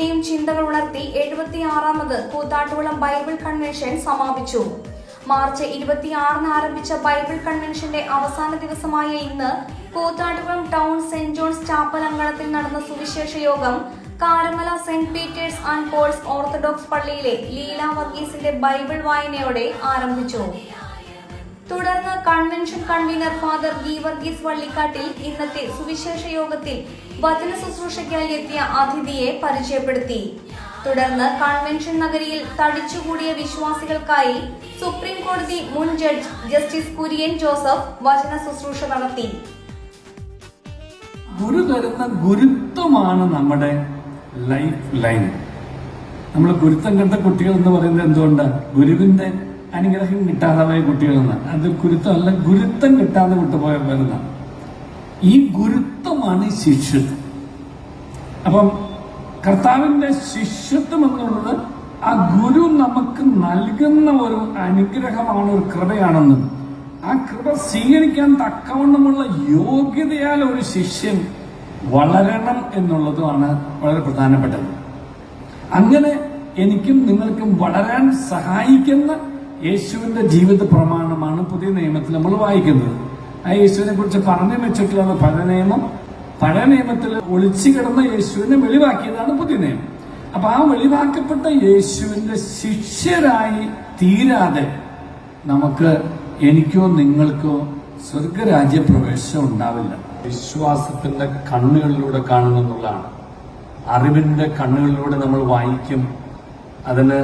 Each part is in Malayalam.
പിന്നെയും ചിന്തകൾ ഉണർത്തി എഴുപത്തിയാറാമത് കൂത്താട്ടുകുളം ബൈബിൾ കൺവെൻഷൻ സമാപിച്ചു. മാർച്ച് ഇരുപത്തിയാറിന് ആരംഭിച്ച ബൈബിൾ കൺവെൻഷന്റെ അവസാന ദിവസമായ ഇന്ന് Koothattukulam town saint John's chapel അങ്കണത്തിൽ നടന്ന സുവിശേഷ യോഗം Karamala saint Peter's and Paul's Orthodox പള്ളിയിലെ ലീല വർഗീസിന്റെ ബൈബിൾ വായനയോടെ ആരംഭിച്ചു. തുടർന്ന് convention convener father Geevarghese Vallikattil ഇന്നത്തെ സുവിശേഷ യോഗത്തിൽ വചന ശുശ്രൂഷയ്ക്കായി എത്തിയ അതിഥിയെ പരിചയപ്പെടുത്തി. തുടർന്ന് കൺവെൻഷൻ നഗരിയിൽ തടിച്ചുകൂടിയ വിശ്വാസികൾക്കായി സുപ്രീം കോടതി മുൻ ജഡ്ജ് ജസ്റ്റിസ് കുര്യൻ ജോസഫ് വചന ശുശ്രൂഷ നടത്തി. ഗുരു തരുന്ന ഗുരുത്വമാണ് നമ്മുടെ ലൈഫ് ലൈൻ നമ്മൾ ഗുരുത്വം കണ്ട കുട്ടികൾ എന്ന് പറയുന്നത് എന്തുകൊണ്ടാണ് ഗുരുവിന്റെ അനുഗ്രഹം കിട്ടാതെ പോയ കുട്ടികളെന്ന്. അത് ഗുരുത്വമല്ല ഗുരുത്വം കിട്ടാതെ വിട്ടുപോയ വരുന്ന ഈ ഗുരുത്വമാണ് ശിഷ്യത്വം. അപ്പം കർത്താവിന്റെ ശിഷ്യത്വം എന്നുള്ളത് ആ ഗുരു നമുക്ക് നൽകുന്ന ഒരു അനുഗ്രഹമാണ് ഒരു കൃപയാണെന്നും. ആ കൃപ സ്വീകരിക്കാൻ തക്കവണ്ണമുള്ള യോഗ്യതയാൽ ഒരു ശിഷ്യൻ വളരണം എന്നുള്ളതുമാണ് വളരെ പ്രധാനപ്പെട്ടത്. അങ്ങനെ എനിക്കും നിങ്ങൾക്കും വളരാൻ സഹായിക്കുന്ന യേശുവിന്റെ ജീവിത പ്രമാണമാണ് പുതിയ നിയമത്തിൽ നമ്മൾ വായിക്കുന്നത്. ആ യേശുവിനെ കുറിച്ച് പറഞ്ഞു വെച്ചിട്ടുള്ള പഴയ നിയമം പഴയ നിയമത്തിൽ ഒളിച്ചു കിടന്ന യേശുവിനെ വെളിവാക്കിയതാണ് പുതിയ നിയമം. അപ്പൊ ആ വെളിവാക്കപ്പെട്ട യേശുവിന്റെ ശിഷ്യരായി തീരാതെ നമുക്ക് എനിക്കോ നിങ്ങൾക്കോ സ്വർഗരാജ്യ പ്രവേശം ഉണ്ടാവില്ല. വിശ്വാസത്തിന്റെ കണ്ണുകളിലൂടെ കാണുന്നുള്ളതാണ് അറിവിന്റെ കണ്ണുകളിലൂടെ നമ്മൾ വായിക്കും. അതിന്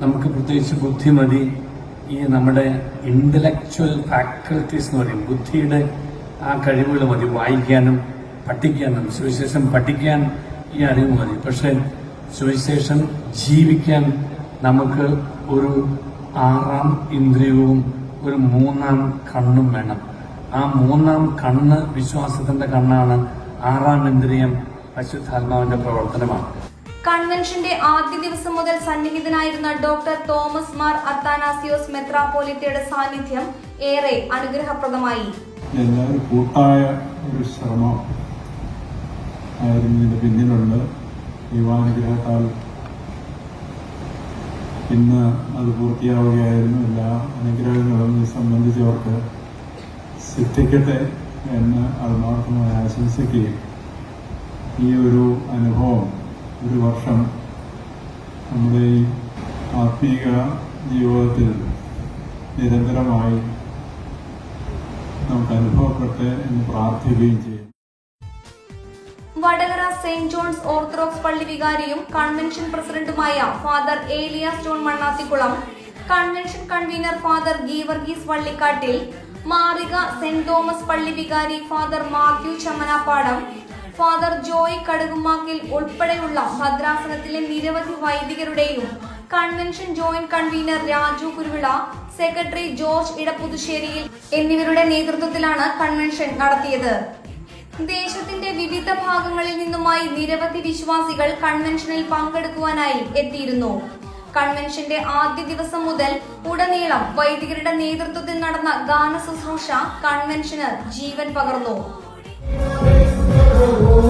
നമുക്ക് പ്രത്യേകിച്ച് ബുദ്ധിമതി ഈ നമ്മുടെ ഇന്റലക്ച്വൽ ഫാക്കൽറ്റീസ് എന്ന് പറയും. ബുദ്ധിയുടെ ആ കഴിവുകൾ മതി. വായിക്കാനും പഠിക്കാനും സുവിശേഷം പഠിക്കാൻ ഈ അറിവ് മതി. പക്ഷെ സുവിശേഷം ജീവിക്കാൻ നമുക്ക് ഒരു ആറാം ഇന്ദ്രിയവും ഒരു മൂന്നാം കണ്ണും വേണം. ആ മൂന്നാം കണ്ണ് വിശ്വാസത്തിന്റെ കണ്ണാണ് ആറാം ഇന്ദ്രിയം പരിശുദ്ധാത്മാവിന്റെ പ്രവർത്തനമാണ്. കൺവെൻഷന്റെ ആദ്യ ദിവസം മുതൽ സന്നിഹിതനായിരുന്ന ഡോക്ടർ തോമസ് മാർ അത്താനാസിയോസ് മെത്രാപോലിത്തയുടെ സാന്നിധ്യം ഏറെ അനുഗ്രഹപ്രദമായി. കൂട്ടായ ഒരു ശ്രമം ആയിരുന്നു ഇതിന്റെ പിന്നിലുണ്ട്. ദൈവാനുഗ്രഹത്താൽ ഇന്ന് അത് പൂർത്തിയാവുകയായിരുന്നു. എല്ലാ അനുഗ്രഹങ്ങളും സംബന്ധിച്ചവർക്ക് സിദ്ധിക്കട്ടെ എന്ന് ആത്മാർത്ഥമായി ആശംസിക്കുകയും ഈ ഒരു അനുഭവം ഒരു വർഷം നമ്മുടെ ഈ ആത്മീക ജീവിതത്തിൽ നിരന്തരമായി നമുക്ക് അനുഭവപ്പെട്ട് എന്ന് പ്രാർത്ഥിക്കുകയും ചെയ്യും. വടകര സെന്റ് ജോൺസ് ഓർത്തഡോക്സ് പള്ളി വികാരിയും കൺവെൻഷൻ പ്രസിഡന്റുമായ father Elias John Mannathikulam convention convener father Geevarghese Vallikattil Marika saint Thomas പള്ളി വികാരി father Mathew Chammanappadam father Joy Kadukumakkil ഉൾപ്പെടെയുള്ള ഭദ്രാസനത്തിലെ നിരവധി വൈദികരുടെയും convention joint convener Raju Kuruvila secretary George Edapputhussery എന്നിവരുടെ നേതൃത്വത്തിലാണ് കൺവെൻഷൻ നടത്തിയത്. ദേശത്തിന്റെ വിവിധ ഭാഗങ്ങളിൽ നിന്നുമായി നിരവധി വിശ്വാസികൾ കൺവെൻഷനിൽ പങ്കെടുക്കുവാനായി എത്തിയിരുന്നു. കൺവെൻഷന്റെ ആദ്യ ദിവസം മുതൽ ഉടനീളം വൈദികരുടെ നേതൃത്വത്തിൽ നടന്ന ഗാന ശുശ്രൂഷ കൺവെൻഷന് ജീവൻ പകർന്നു. Lord.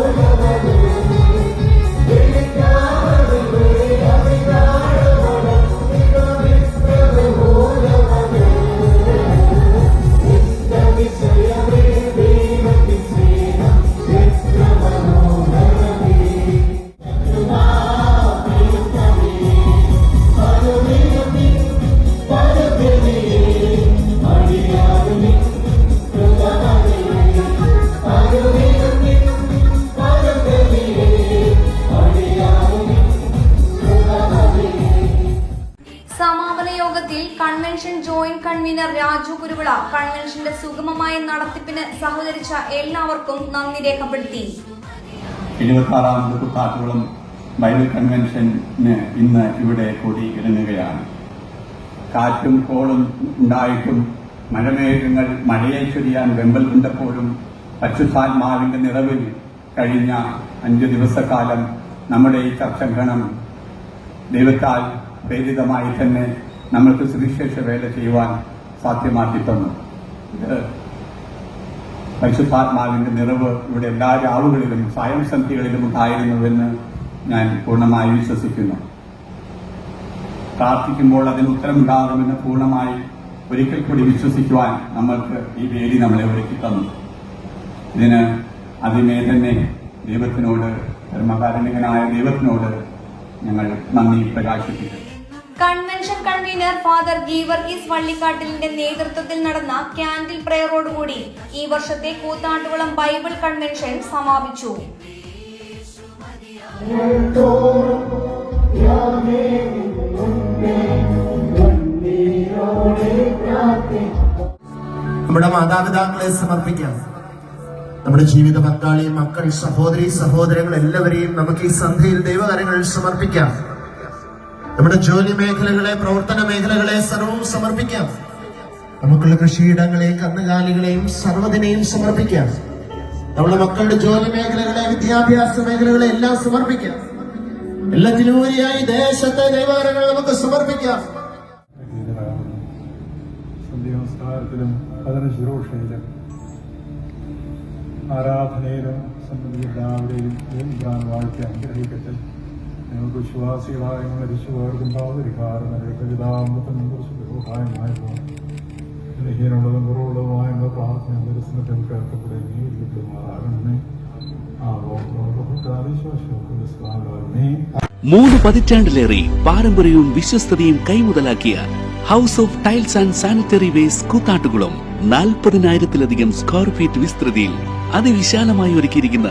യോഗത്തിൽ convention joint convener Raju Kuruvila കൺവെൻഷന്റെ സുഗമമായ നടത്തിപ്പിന് സഹകരിച്ച എല്ലാവർക്കും നന്ദി രേഖപ്പെടുത്തി. ബൈബിൾ കൺവെൻഷന് ഇന്ന് ഇവിടെ കൂടി ഇറങ്ങുകയാണ് കാറ്റും കോളും ഉണ്ടായിട്ടും മഴമേഘങ്ങൾ മഴയെ ചൊരിയാൻ വെമ്പൽ കൊണ്ടപ്പോഴും പശുസാത്മാവിന്റെ നിറവിൽ കഴിഞ്ഞ അഞ്ചു ദിവസക്കാലം നമ്മുടെ ഈ ചർച്ചംഗണം ദൈവത്താൽ പ്രേരിതമായി തന്നെ നമ്മൾക്ക് സുവിശേഷ വേല ചെയ്യുവാൻ സാധ്യമാക്കി തന്നു. ഇത് പരിശുദ്ധാത്മാവിന്റെ നിറവ് ഇവിടെ എല്ലാ രാവുകളിലും സായം സന്ധികളിലും ഉണ്ടായിരുന്നുവെന്ന് ഞാൻ പൂർണമായി വിശ്വസിക്കുന്നു. പ്രാർത്ഥിക്കുമ്പോൾ അതിന് ഉത്തരമുണ്ടാകുമെന്ന് പൂർണമായി ഒരിക്കൽ കൂടി വിശ്വസിക്കുവാൻ നമ്മൾക്ക് ഈ വേദി നമ്മളെ ഒരുക്കി തന്നു. ഇതിന് അതിമേ തന്നെ ദൈവത്തിനോട് ധർമ്മകാരുണികനായ ദൈവത്തിനോട് ഞങ്ങൾ നന്ദി പ്രകാശിപ്പിക്കുന്നു. കൺവെൻഷൻ കൺവീനർ ഫാദർ ഗീവർഗീസ് വള്ളിക്കാട്ടിലിന്റെ നേതൃത്വത്തിൽ നടന്ന ക്യാൻഡിൽ പ്രയറോടുകൂടി ഈ വർഷത്തെ കൂത്താട്ടുകുളം ബൈബിൾ കൺവെൻഷൻ സമാപിച്ചു. നമ്മുടെ മാതാപിതാക്കളെ സമർപ്പിക്കാം. നമ്മുടെ ജീവിത പങ്കാളി മക്കൾ സഹോദരി സഹോദരങ്ങൾ എല്ലാവരെയും നമുക്ക് ഈ സന്ധ്യയിൽ ദൈവകരങ്ങളിൽ സമർപ്പിക്കാം. നമ്മുടെ ജോലി മേഖലകളെ പ്രവർത്തന മേഖലകളെ സർവവും സമർപ്പിക്കാം. നമുക്കുള്ള കൃഷിയിടങ്ങളെയും കന്നുകാലികളെയും സർവതിനെയും സമർപ്പിക്കാം. നമ്മുടെ മക്കളുടെ ജോലി മേഖലകളെ വിദ്യാഭ്യാസ മേഖലകളെ എല്ലാം സമർപ്പിക്കാം. എല്ലാത്തിനുപരിയായി ദേശത്തെ ദൈവാരങ്ങൾ നമുക്ക് സമർപ്പിക്കാം. ആരാധനയിലും സംബന്ധിച്ച എല്ലാവരെയും വാഴ്ത്തി അനുഗ്രഹിക്കട്ടെ. ഞങ്ങൾക്ക് വിശ്വാസികളായ ഞങ്ങളെ രക്ഷിതാർക്കും പാവരിക്കാരും പിതാമ്പത്തിനും കുറിച്ച് ദൈവഹായമായി പോകും ഹീനുള്ളതും കുറവുള്ളതുമായ പ്രാർത്ഥന ദർശനത്തിൽ കേൾക്കപ്പെടുകയും ഇരിക്കപ്പെടുമാറാകണമേ മൂന്ന് പതിറ്റാണ്ടിലേറെ പാരമ്പര്യവും വിശ്വസ്തതയും കൈമുതലാക്കിയ house of tiles and sanitary wares Koothattukulam നാൽപ്പതിനായിരത്തിലധികം square feet വിസ്തൃതിയിൽ അതിവിശാലമായി ഒരുക്കിയിരിക്കുന്ന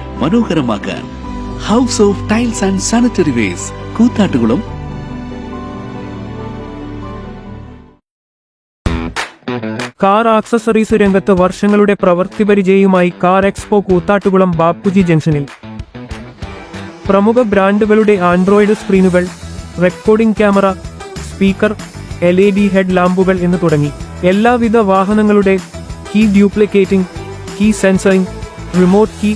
മനോഹരമാക്കാൻ house of tiles and sanitary wares Koothattukulam. Car accessories രംഗത്ത് വർഷങ്ങളുടെ പ്രവൃത്തി പരിചയവുമായി കാർ എക്സ്പോ കൂത്താട്ടുകുളം ബാപ്പുജി ജംഗ്ഷനിൽ. പ്രമുഖ ബ്രാൻഡുകളുടെ android സ്ക്രീനുകൾ recording camera speaker L E D head ലാമ്പുകൾ എന്ന് തുടങ്ങി. എല്ലാവിധ വാഹനങ്ങളുടെ key duplicating key sensoring remote key